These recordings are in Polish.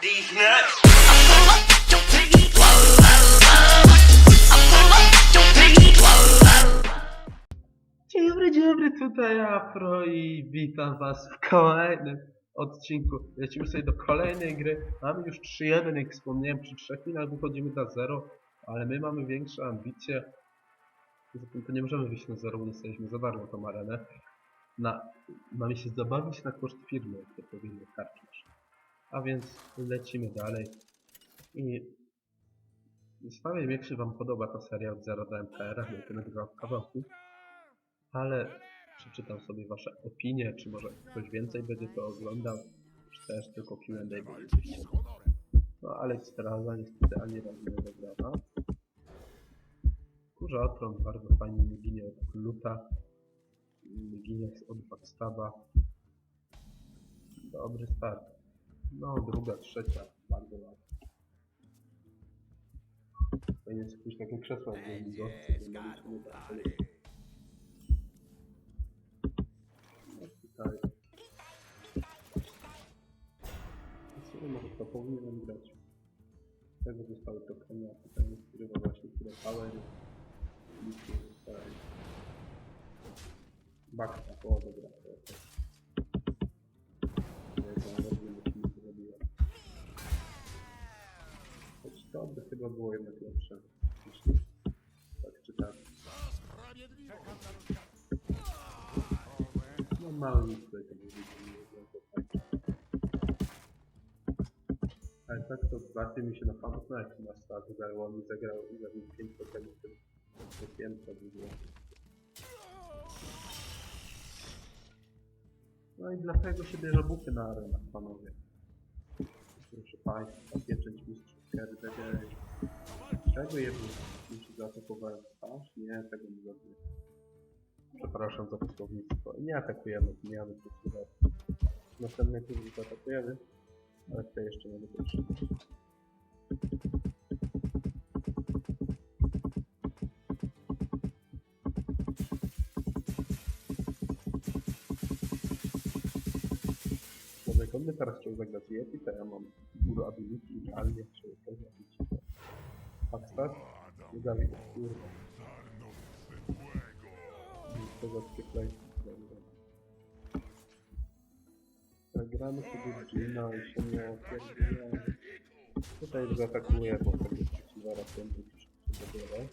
these nuts. Dzień dobry, dzień dobry, tutaj Afro i witam was w kolejnym odcinku. Lecimy sobie do kolejnej gry. Mamy już 3-1, jak wspomniałem, przy trzech minach wychodzimy na 0, ale my mamy większe ambicje. Poza tym to nie możemy wyjść na 0, bo dostaliśmy za darmo tą arenę. Na, mamy się zabawić na koszt firmy, jak to powinno karczyć. A więc lecimy dalej. I Zostawiam, jak się wam podoba ta seria od 0 do MPR, jak to nagrywam w kawałku ale przeczytam sobie wasze opinie, czy może ktoś więcej będzie to oglądał, czy też tylko Q&A chcieli. No, Alex Teraza niestety ani razu nie zagrała. Kurza Otron bardzo fajnie mi ginie od Luta, mi ginie od Backstaba. Dobry start. No, druga, trzecia, bardzo ładnie. Powinien sobie kupić takie nie tak sobie No tutaj. Co może to powinienem grać? Z Tego zostały tokeny, a pytanie skierowa właśnie które power. Nie zostaje. Backstop, o dobra, chyba było jednak lepsze. Tak czy tak. No mało nic tutaj nie Ale tak to bardziej mi się na Fortnite na start udało, on zagrał i zabił 5 potem w tym wiem co by było. No i dlatego się bierze buty na arenach, panowie. Proszę Państwa, KRDG. Czego jedno mi się zaatakowałem? Nie, tego nie zrobię. Przepraszam za to słownictwo. Nie atakujemy, zmieniamy słowo. Następny turze zaatakujemy, ale chcę jeszcze nie dotrzymać. Chciał zagrać Yeti, to ja mam guru ability idealnie, żeby to zrobić. Backstab? Nie dalej, kurwa. To za przyklej. Zagramy sobie Gina i się nie opierdolę. Tutaj zaatakuję, bo tego przeciwa ratunku przybiorę.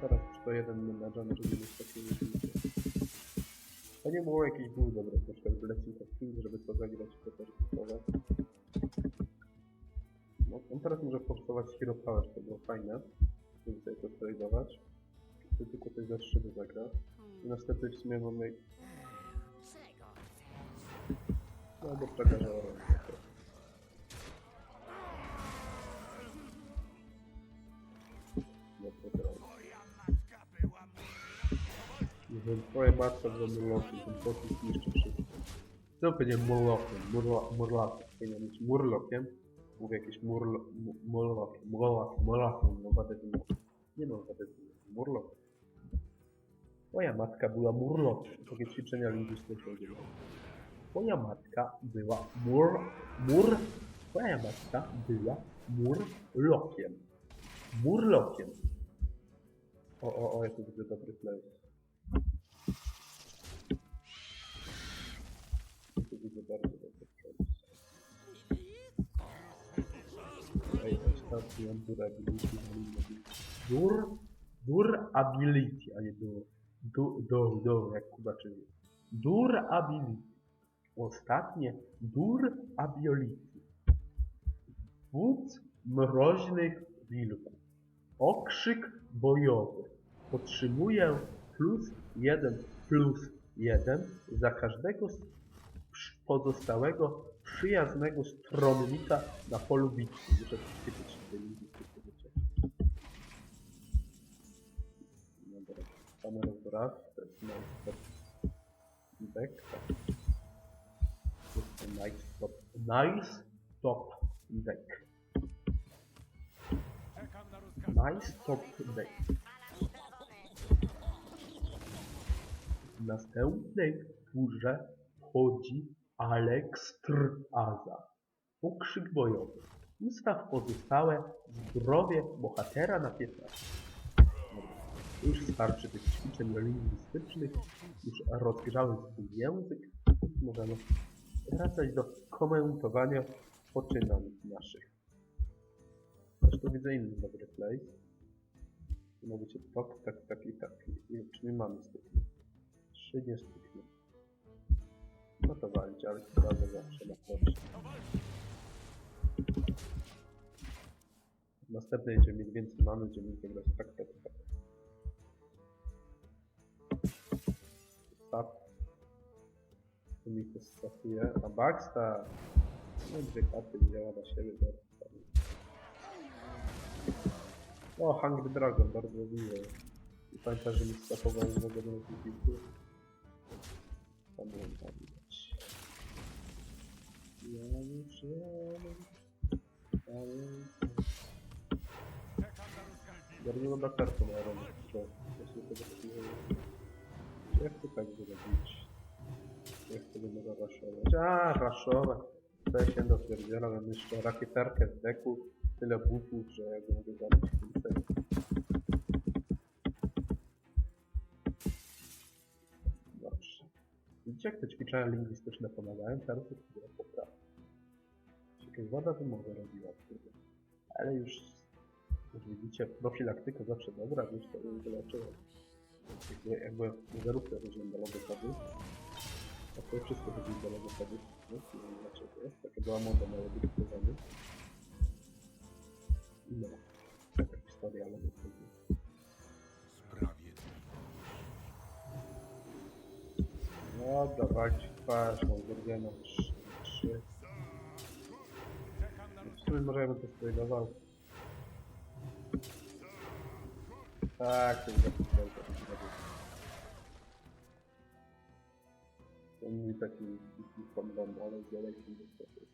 Teraz przy to jeden menadżer, żeby takie różnice. To nie było jakieś był dobre, na przykład Blessing of King, żeby to zagrać, to też gotowe. No, on teraz może forsować Hero Power, to było fajne żeby sobie to tradeować. To tylko coś za szyby zagra. I następnie w sumie mamy... No bo przekażę orę. Twoja matka za murlokiem, ten pocisk niszczy wszystko. Co powiedziałem murlokiem? Murlo, murlokiem. Powinien być murlokiem. Mówię jakieś murlo... mu- Murlok, murlok, murlokiem, no Nie mam wadę murlok. Moja matka była murlokiem. Takie ćwiczenia lingwistyczne się Moja matka była mur... mur... Moja matka była murlokiem. Murlokiem. O, o, o, jaki widzę dobry play. Bardzo dobry ostatni on durability, dur, durability, a nie dur, du, do, do, jak Kuba czyni. Durability. Ostatnie durability. Wódz mroźnych wilków. Okrzyk bojowy. Otrzymuję plus jeden plus jeden za każdego z pozostałego przyjaznego stronnika na polu bitwy. Muszę przyspieszyć te linki, które wiecie. Dobra, mamy raz, to jest deck. To jest to nice stop, nice stop deck. Nice stop deck. W następnej turze wchodzi Alekstraza. Pokrzyk bojowy. Ustaw pozostałe zdrowie bohatera na 15. Dobra. Już starczy tych ćwiczeń lingwistycznych. Już rozgrzałem swój język. Możemy wracać do komentowania poczynań naszych. Zresztą widzę inny dobry play. Cię tak, tak, tak i tak. Czyli mamy styknie. Trzy nie styknie. No to walić, ale sprawdzę zawsze na proszę. Następny będziemy mieć więcej mamy, będziemy mieć wygrać tak, tak, tak. Stop. Tu mi to stopuje. A Baxta! No dwie karty działa na siebie. zaraz. O, Hungry Dragon, bardzo miło. I pamiętaj, że mi stopował z mojego widać. Ja już jadę. Pamiętam. Bardzo dobra karta na robić, to właśnie tego takiego... Jak to tak zrobić? Jak to mogła raszować? A, raszować! To ja się dopierdzielam, mam jeszcze rakietarkę w deku, tyle buków, że ja go mogę zabić w tym serii. Dobrze. Widzicie, jak te ćwiczenia lingwistyczne pomagają? Teraz to. Jakaś woda wymowę robiła, kurde. Ale już, już widzicie, profilaktyka zawsze dobra, już to bym wyleczyło. Jakby, jakby zerówkę chodziłem do logopedy, a to wszystko chodziło do logopedy. No, nie wiem dlaczego. Taka była moda na logopedy. No, taka historia logopedy. Sprawiedliwość. No, dawajcie twarz, mam zrobioną Sumie możemy to spróbować. Tak, to taki To mój taki kombon, ale z niestety.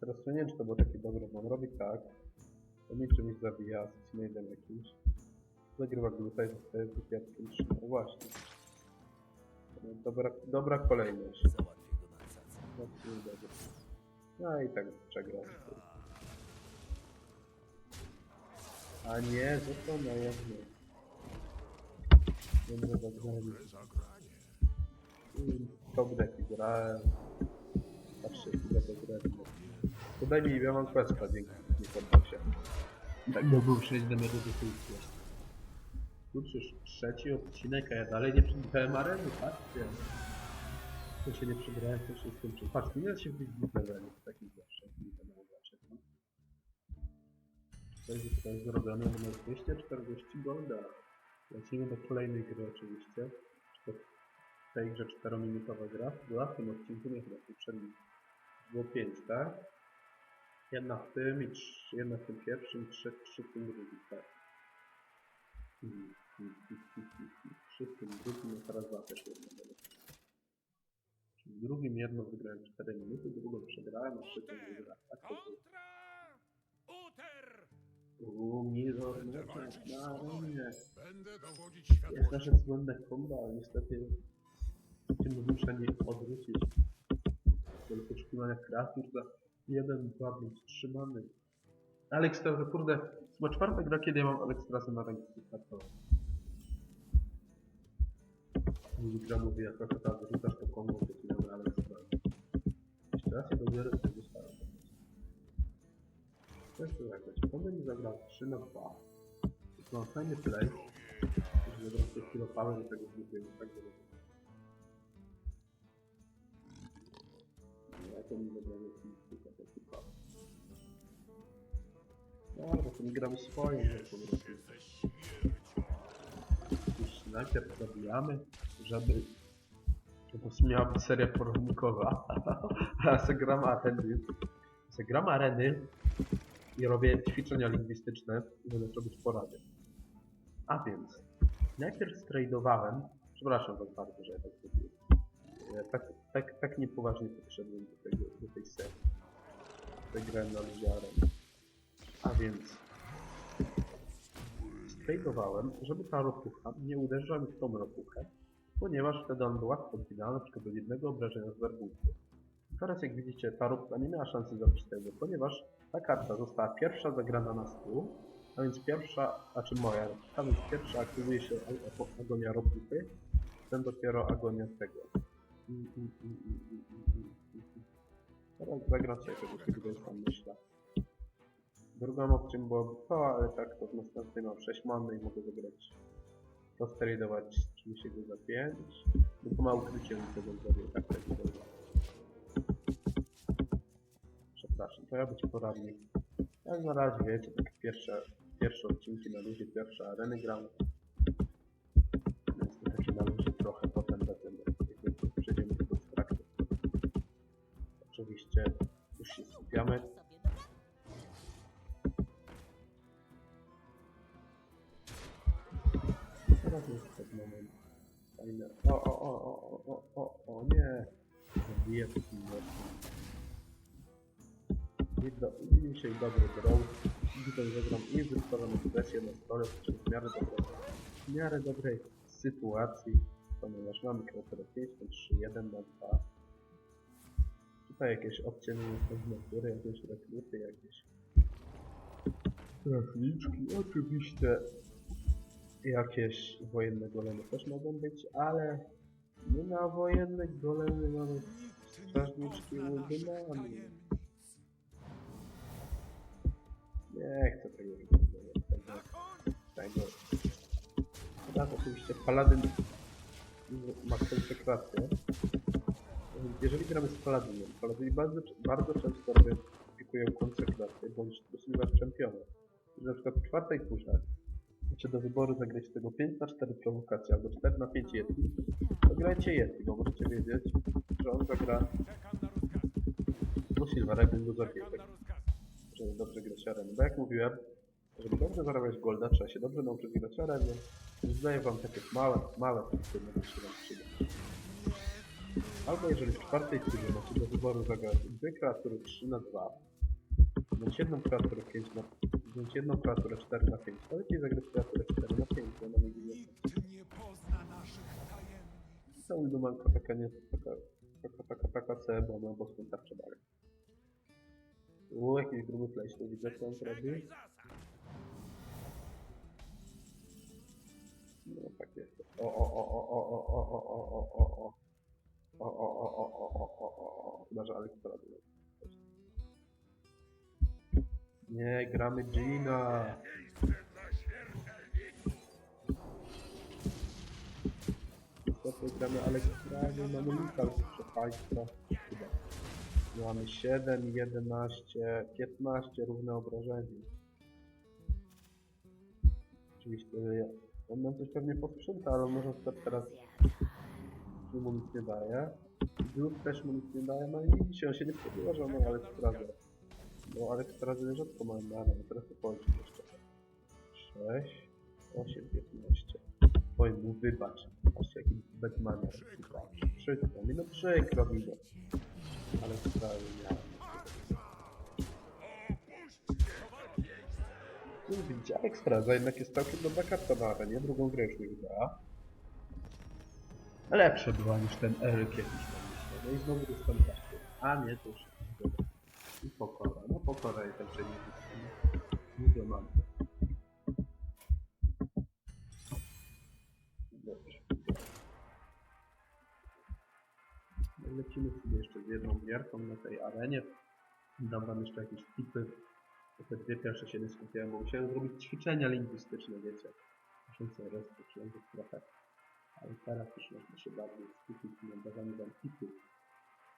Teraz nie wiem, czy to był taki dobry mam robi tak. To mnie czymś zabija, z mailem jakimś. Zagrywa glutaj, zostaje z No właśnie. Dobra, dobra kolejność. No, dobrze. No i tak przegrał. A nie, został na jedno. Dobrze. Mm, Top deck grałem. Patrzcie, ile to grałem. To daj mi, ja mam questa, dzięki. Nie poddam się. Tak, bo był 6 demerów do funkcji. Kurczę, już trzeci odcinek, a ja dalej nie przybrałem areny, patrzcie. To się nie przybrałem, to się skończyło. Patrz, nie da się wbić w levelu, taki zawsze. Nie wiadomo dlaczego. To jest tutaj zrobione numer 240 golda. Lecimy do kolejnej gry oczywiście. To w tej grze 4-minutowa gra. Była w tym odcinku, nie chyba poprzednim. Było 5, tak? Jedna w tym i trz, jedna w tym pierwszym, trzy, trzy w tym drugim, tak. Mhm, mhm, mhm. Trzy w tym drugim, a teraz dwa też jedno drugim jedno wygrałem 4 minuty, drugą przegrałem, a trzecią wygrałem. Tak. Kontra! Uter! Tak, na arenie. Będę dowodzić Jest światłości. nasze kombo, ale niestety tym muszę nie odwrócić. Do poszukiwania kreatur za jeden, dwa, bądź trzy mamy. Alex to kurde, chyba czwarta gra, kiedy ja mam Alekstrasę na ręce startować. Mówi gra mówi, jak trochę tak rzucasz to kombo, to mamy Alekstrasę. Jeszcze raz się dobiorę, to. To jest to jakoś. Kombo mi zagrał 3 na 2. To mam fajny play. Że zabrał sobie chwilę power do tego zbuduję, tak żeby... Ja to mi zabrałem tylko taki power. Dobra, to nie gramy swoim, że po prostu... Najpierw zabijamy, żeby... To po prostu miała być seria poradnikowa. A ja se gram areny. Se gram areny i robię ćwiczenia lingwistyczne, żeby zrobić porady. A więc, najpierw stradowałem, przepraszam was bardzo, że ja tak zrobiłem. Tak, tak, tak niepoważnie podszedłem do, tego, do tej serii. Zagrałem na ludziarę. A więc, stradowałem, żeby ta ropucha nie uderzyła mi w tą ropuchę, ponieważ wtedy on był łatwo odbierany, przykład do jednego obrażenia z werbunku. Teraz jak widzicie, ta róbka nie miała szansy zabić tego, ponieważ ta karta została pierwsza zagrana na stół, a więc pierwsza, znaczy moja, a więc pierwsza aktywuje się agonia robuchy, ten dopiero agonia tego. Teraz zagram sobie tego, kiedy jest tam myślę. Drugą opcją byłoby to, ale tak to w następnej mam 6 many i mogę zagrać posterydować oczywiście go za 5. No to ma ukrycie mi tego zrobię, tak tak zrobię. Przepraszam, to ja być poradnik. Jak na razie wiecie, tak pierwsze, pierwsze odcinki na luzie, pierwsze areny gram. Więc to takie na luzie trochę, potem będę, jak przejdziemy do traktu. Oczywiście już się skupiamy. Fajne. O, o, o, o, o, o, o, nie. Zabiję to mocno. I do, i dobry draw. Tutaj zagram i wystawiam presję na stole, czyli w miarę dobrej, w miarę dobrej sytuacji, ponieważ mamy kreaturę 5, to 3, 1 na 2. Tutaj jakieś opcje natury, jakieś rekruty, jakieś trafniczki, oczywiście jakieś wojenne golemy też mogą być, ale nie na wojenne golemy mamy strażniczki Uldymanii. Nie chcę tego już tego, tego. Teraz oczywiście Paladyn ma konsekrację. Jeżeli gramy z Paladynem, Paladyni bardzo, bardzo często robią, pikują konsekrację, bądź posługiwać czempiona. Na przykład w czwartej turze macie do wyboru zagrać tego 5 na 4 prowokacje albo 4 na 5 Yeti, to grajcie Yeti, bo możecie wiedzieć, że on zagra zabije, Czekam tak, na rozkaz. żeby dobrze grać arenę. Bo jak mówiłem, żeby dobrze zarabiać golda, trzeba się dobrze nauczyć grać arenę, więc daję wam takie małe, małe punkty, które się wam przyda. Albo jeżeli w czwartej turze macie do wyboru zagrać dwie kreatury 3 na 2, bądź jedną kreaturę 5 na bądź jedną kreaturę 4 na 5, to lepiej zagrać kreaturę 4 na 5, bo ona nie tajemnic. Ta Uldumanka taka nie taka, taka, taka, taka C, bo ma boską tarczę dalej. U, jakiś gruby flash, to widzę co on robi. No tak jest. O, o, o, o, o, o, o, o, o, o, o, o. O, o, o, o, o, o, o, o, o. Chyba, że Alex to robi. Nie, gramy Gina. Niestety gramy Alex Prawie, mamy Mikal Przepajstra. Chyba. Mamy 7, 11, 15 równe obrażenie. Oczywiście ja- on nam coś pewnie posprząta, ale może teraz mu nic nie daje. Drut też mu nic nie daje, no i dzisiaj on się nie spodziewa, że on ma Bo Alex Prawie rzadko ma na ale teraz to policzy jeszcze. 6, 8, 15. Oj, mu wybacz. Patrzcie jaki Batman. Przykro mi, no przykro mi. no. Ale sprawy miałem. No widzicie, Ekstraza jednak jest całkiem dobra karta na arenie, drugą grę już nie wygrała. Lepsze była niż ten Eryk jakiś tam myślę. No i znowu dostałem kartę. A nie, to już dobra. I pokora. Pokora jest także nie Mówię mam. Dobrze. Lecimy sobie jeszcze z jedną gierką na tej arenie. Dam wam jeszcze jakieś tipy. Te dwie pierwsze się nie skupiałem, bo musiałem zrobić ćwiczenia lingwistyczne, wiecie. Muszę sobie rozpocząć trochę. Ale teraz już można się bardziej skupić na dawaniu wam tipów.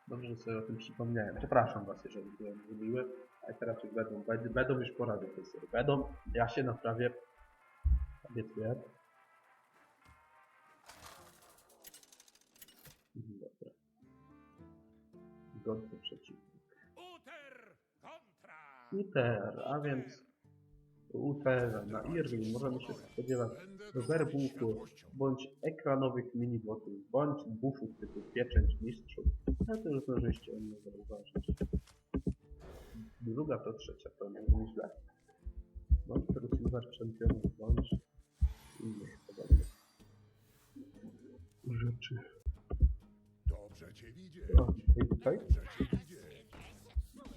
Dobrze, że sobie o tym przypomniałem. Przepraszam was, jeżeli byłem zły, ale teraz już będą, będą, będą już porady tej serii. Będą, ja się naprawię. Obiecuję. Mhm, Dobra. Godny przeciwnik. Uter a więc Uter na Irwin możemy się spodziewać werbuchu bądź ekranowych minibotów, bądź buffów typu pieczęć mistrzów. Ale to już zdążyliście o mnie zauważyć. Druga to trzecia, to nie jest źle. Bądź rozsuwać czempionów, bądź innych podobnych. rzeczy. Dobrze cię widzieć. O, i tutaj?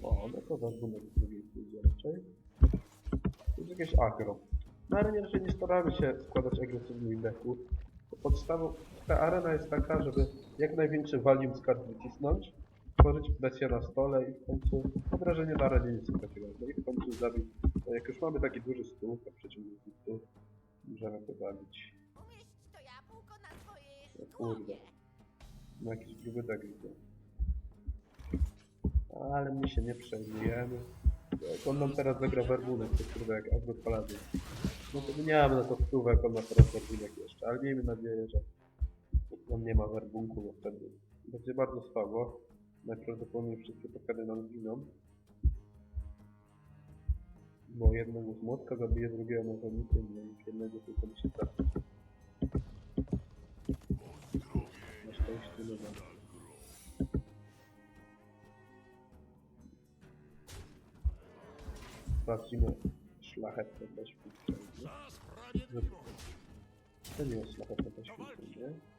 O, no to zabunek z drugiej pójdzie raczej. To jest jakieś agro. No ale nie, raczej nie staramy się składać agresywnych deków. Podstawą, ta arena jest taka, żeby jak największy volume z kart wycisnąć, tworzyć presję na stole i w końcu obrażenie na arenie nic takiego. No i w końcu zabić. No jak już mamy taki duży stół, tak przeciwników, to możemy to zabić. Umieść to jabłko na swojej O kurde. No jakiś gruby deck widzę. Ale my się nie przejmujemy. Jak on nam teraz zagra werbunek, to kurde jak agro palady. No to nie mamy na to wpływu, jak on ma teraz werbunek jeszcze, ale miejmy nadzieję, że on nie ma werbunku, bo wtedy będzie bardzo słabo. Najprawdopodobniej wszystkie pokady nam zginą. Bo jednego z młotka zabije drugiego mechanikiem, no i jednego tylko mi się trafi. Na szczęście nie ma. Sprawdzimy szlachetne. Za sprawiedliwość. To nie jest szlachetne poświęcenie.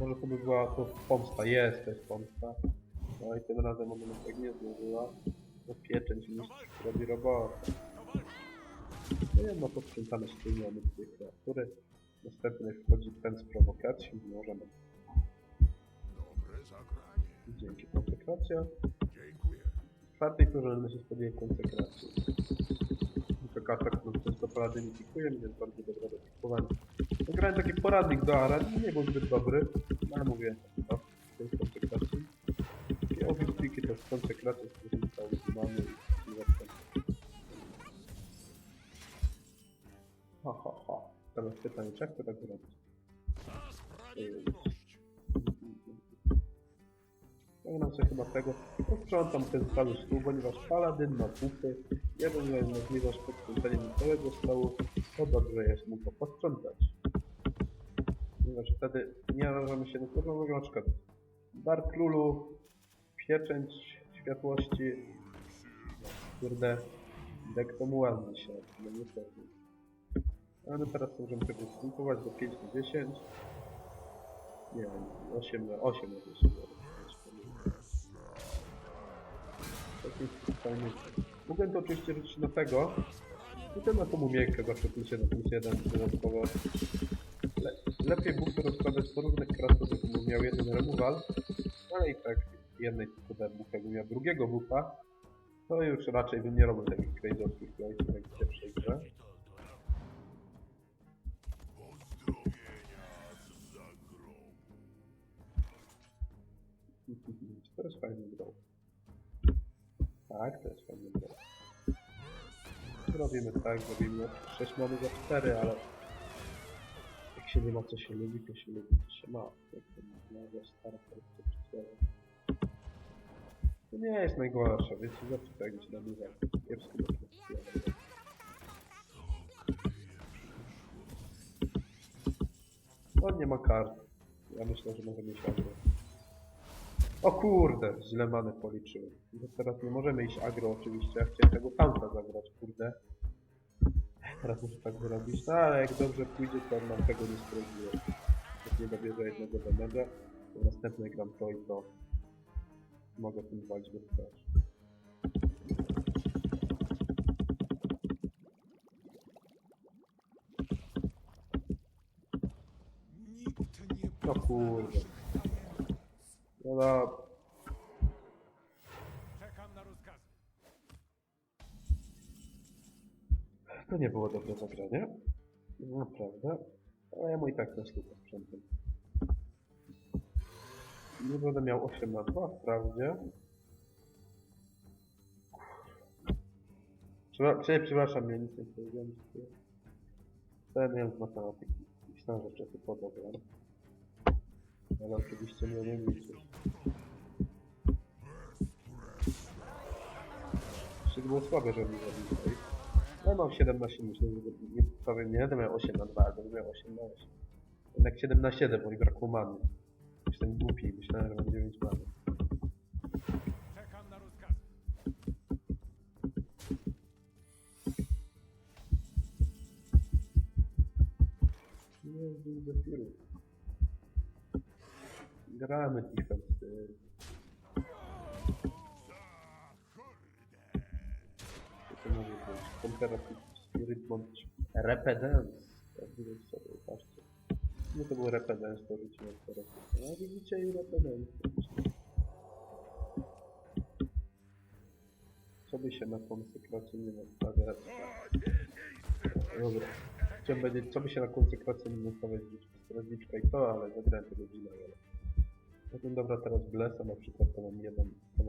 Może to by była to pomsta. Jest, to jest pomsta. No i tym razem ona nas tak nie zdążyła. No pieczęć niż robi robotę. No i no posprzątamy ściągamy dwie kreatury. Następny wchodzi ten z prowokacji. Możemy. Dzięki konsekracja. Dziękuję. W czwartej turze będę się spodziewać konsekracji. Tylko karta, którą często paladyni pikuję, więc bardzo dobra do pikowania. No, grałem taki poradnik do Aran, nie był zbyt dobry, ale mówię, no, to jest konsekracji. I obie pliki to jest konsekracja, z którym cały mamy i zaczynamy. Ha, ha, ha. Teraz pytanie, czy jak to tak zrobić? Za sprawiedliwość. Powinnam sobie chyba tego. Posprzątam ten cały stół, ponieważ paladyn ma bufy. Jeden ma możliwość posprzątania całego stołu. To dobrze jest mu to posprzątać. Ponieważ wtedy nie narażamy się na to, na przykład Dark Lulu, pieczęć światłości. Kurde, dek to mu ładnie się, no niestety. Ale my teraz możemy tego spróbować do 5 do 10. Nie, 8 na 8 na 10. Taki fajny. Mogę to oczywiście rzucić na tego. I ten na tomu miękkę zawsze plus 1, plus 1 dodatkowo. Le lepiej bufy rozkładać po różnych krasach, jakbym miał jeden removal. Ale i tak jednej tylko dałem bufę, jakbym miał drugiego bufa. To już raczej bym nie robił takich crazy'owskich playsów jak w pierwszej grze. Jest fajny grą. Tak, jest fajny grą. Robimy tak, robimy 6 mamy za 4, ale się nie ma co się lubi, to się lubi co się ma. Jak to nazwa stara. To nie jest najgorsze, wiecie, zawsze tak się nazywa. Kiepsko do przysłowie. On nie ma kart. Ja myślę, że może mieć agro. O kurde, źle manę policzyłem. Teraz nie możemy iść agro oczywiście, ja chciałem tego taunta zagrać, kurde. Teraz muszę tak zrobić, no ale jak dobrze pójdzie, to nam tego nie sprawdziło. Jak nie dobierze jednego damage'a, to następny gram to i to mogę tym walić bez nie No kurde. No dobra, to nie było dobre zagranie. Naprawdę. Ale ja mu i tak na słupę sprzętem. Nie będę miał 8 na 2 wprawdzie. Przepra- prze- Przepraszam, ja nic nie powiedziałem. Miałem z matematyki. Myślałem, że wcześniej podobram. Ale oczywiście nie umiem liczyć. Jeszcze było słabe, że mi tutaj. No mam 17, myślę, że nie, powiem, nie będę miał 8 na 2, ale będę miał 8 na 8. Jednak 7 na 7, bo mi brakło many. Jestem głupi, myślałem, że mam 9 many. Czekam na. Nie. Gramy defense. Co to może być? Comparative Spirit bądź Repedance. Widać sobie, patrzcie. No to był Repedance, to rzuciłem teraz. No widzicie i Repedance. Co by się na konsekrację nie nastawiać? Dobra. Chciałem powiedzieć, co by się na konsekrację nie nastawiać strażniczka i to, ale zagrałem tego Gina, ale... Potem dobra, teraz Blesa na przykład to mam jeden, to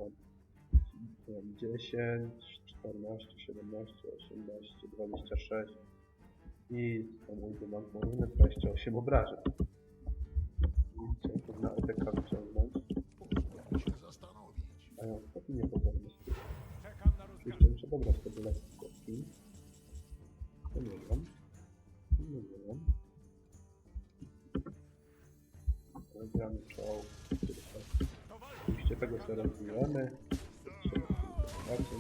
mam 10, 14, 17, 18, 26 i ujdę mam połowę 28 obrażeń. Widzicie, to na ETK wyciągnąć, a ja ostatnio nie podobny z rozkaz. Oczywiście muszę dobrać Blesy z kostki. To nie wiem. Nie wiem. Rozgramy czoł. Oczywiście tego sobie rozwijamy. Bardzo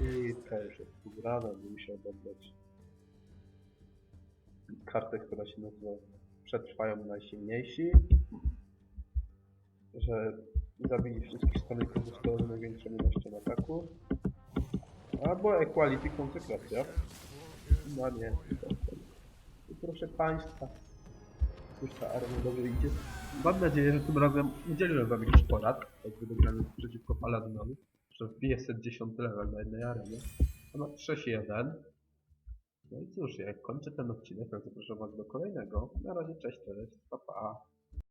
I to już jest ugrana, nie musiał oddać kartę, która się nazywa Przetrwają najsilniejsi. Że zabili wszystkich stronników z największą ilością ataku. Albo Equality konsekracja. No nie. Proszę Państwa, już ta dobrze idzie. Mam nadzieję, że tym razem udzieliłem Wam jakichś porad, jak wygramy przeciwko Paladynowi, że wbije set 10 level na jednej arenie. To ma 6-1. No i cóż, jak kończę ten odcinek, to zapraszam Was do kolejnego. Na razie, cześć, cześć, pa pa.